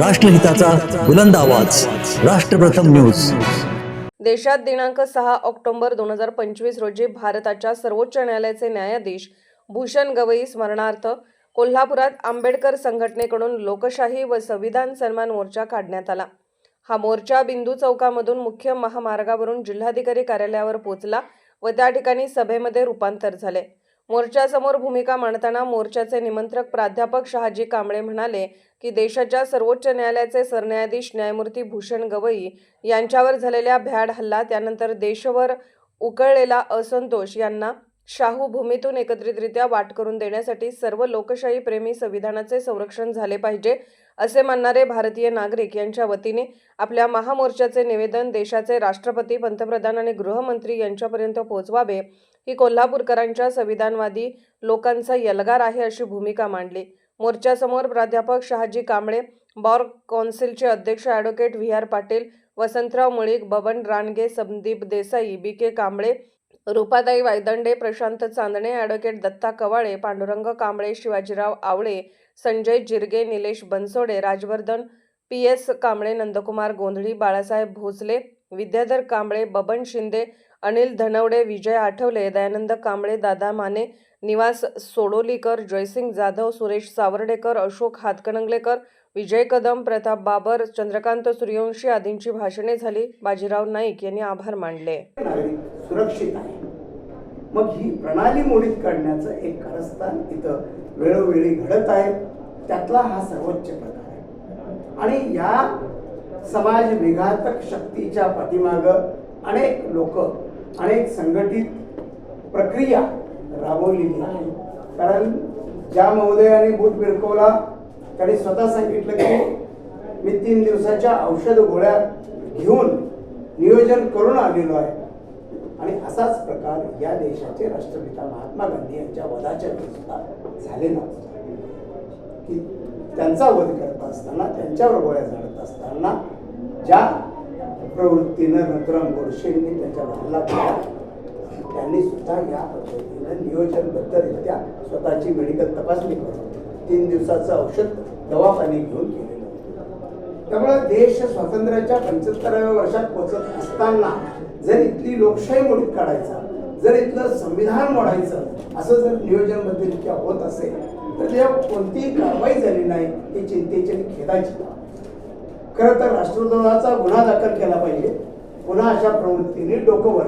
राष्ट्रहिताचा बुलंद आवाज. राष्ट्रप्रथम न्यूज. देशात दिनांक सहा ऑक्टोबर दोन हजार पंचवीस रोजी भारताच्या सर्वोच्च न्यायालयाचे न्यायाधीश भूषण गवई स्मरणार्थ कोल्हापुरात आंबेडकर संघटनेकडून लोकशाही व संविधान सन्मान मोर्चा काढण्यात आला. हा मोर्चा बिंदू चौकामधून मुख्य महामार्गावरून जिल्हाधिकारी कार्यालयावर पोहोचला व त्या ठिकाणी सभेमध्ये रूपांतर झाले. मोर्चासमोर भूमिका मांडताना मोर्चाचे निमंत्रक प्राध्यापक शहाजी कांबळे म्हणाले की देशाच्या सर्वोच्च न्यायालयाचे सरन्यायाधीश न्यायमूर्ती भूषण गवई यांच्यावर झालेल्या भ्याड हल्ला त्यानंतर देशभर उकळलेला असंतोष यांना शाहू भूमीतून एकत्रितरित्या वाट करून देण्यासाठी सर्व लोकशाही प्रेमी संविधानाचे संरक्षण झाले पाहिजे असे मानणारे भारतीय नागरिक यांच्या वतीने आपल्या महामोर्चाचे निवेदन देशाचे राष्ट्रपती पंतप्रधान आणि गृहमंत्री यांच्यापर्यंत पोहोचवावे. ही कोल्हापूरकरांच्या संविधानवादी लोकांचा यलगार आहे अशी भूमिका मांडली. मोर्चासमोर प्राध्यापक शहाजी कांबळे बॉर कौन्सिलचे अध्यक्ष advocate V R Patil Vasantrao Mulik Baban Range Sandeep Desai B K Kamble Rupatai Waydande Prashant Chandane advocate Datta Kawale Pandurang Kamble Shivajirao Awale Sanjay Jirge Nilesh Bansode Rajvardhan P S Kamble Nandkumar Gondhali Balasaheb Bhosale Vidyadhar Kamble Baban Shinde Anil Dhanawade विजय आठवले दयानंद कांबळे दादा माने निवास सोडोलीकर जयसिंग जाधव सुरेश सावर्डेकर अशोक हातकणंगलेकर विजय कदम प्रताप बाबर चंद्रकांत सूर्यवंशी आदींची भाषणे झाली. बाजीराव नाईक यांनी आभार मानले. सुरक्षित आहे. मग ही प्रणाली मोडीत काढण्याचं एक कारस्थान इथं वेळोवेळी घडत आहे. त्यातला हा सर्वोच्च प्रकार आहे. आणि या समाज विघातक शक्तीच्या पाठीमाग अनेक लोक अनेक संघटित प्रक्रिया राबवलेली आहे. कारण ज्या महोदयाने बूट बिरकवला त्याने स्वतः सांगितलं की मी तीन दिवसाच्या औषध गोळ्या घेऊन नियोजन करून आलेलो आहे. आणि असाच प्रकार या देशाचे राष्ट्रपिता महात्मा गांधी यांच्या वधाच्या वेळी सुद्धा झालेला की त्यांचा वध करत असताना त्यांच्यावर गोळ्या झाडत असताना ज्या प्रवृत्तीनं नथुराम गोडशेंनी त्यांच्या हल्ला केला त्यांनी सुद्धा या पद्धतीनं नियोजनबद्धरित्या स्वतःची मेडिकल तपासणी करून तीन दिवसाचं औषध दवाखानी घेऊन केलेलं त्यामुळे देश स्वातंत्र्याच्या पंच्याहत्तराव्या वर्षात पोचत असताना जर इथली लोकशाही मोडीत काढायचा जर इथलं संविधान मोडायचं असं जर नियोजनबद्धरित्या होत असेल तर त्याच्यावर कोणतीही कारवाई झाली नाही ही चिंतेची आणि खेदाची खरं तर राष्ट्रद्रोहाचा गुन्हा दाखल केला पाहिजे. पुन्हा अशा प्रवृत्तीने डोकं वर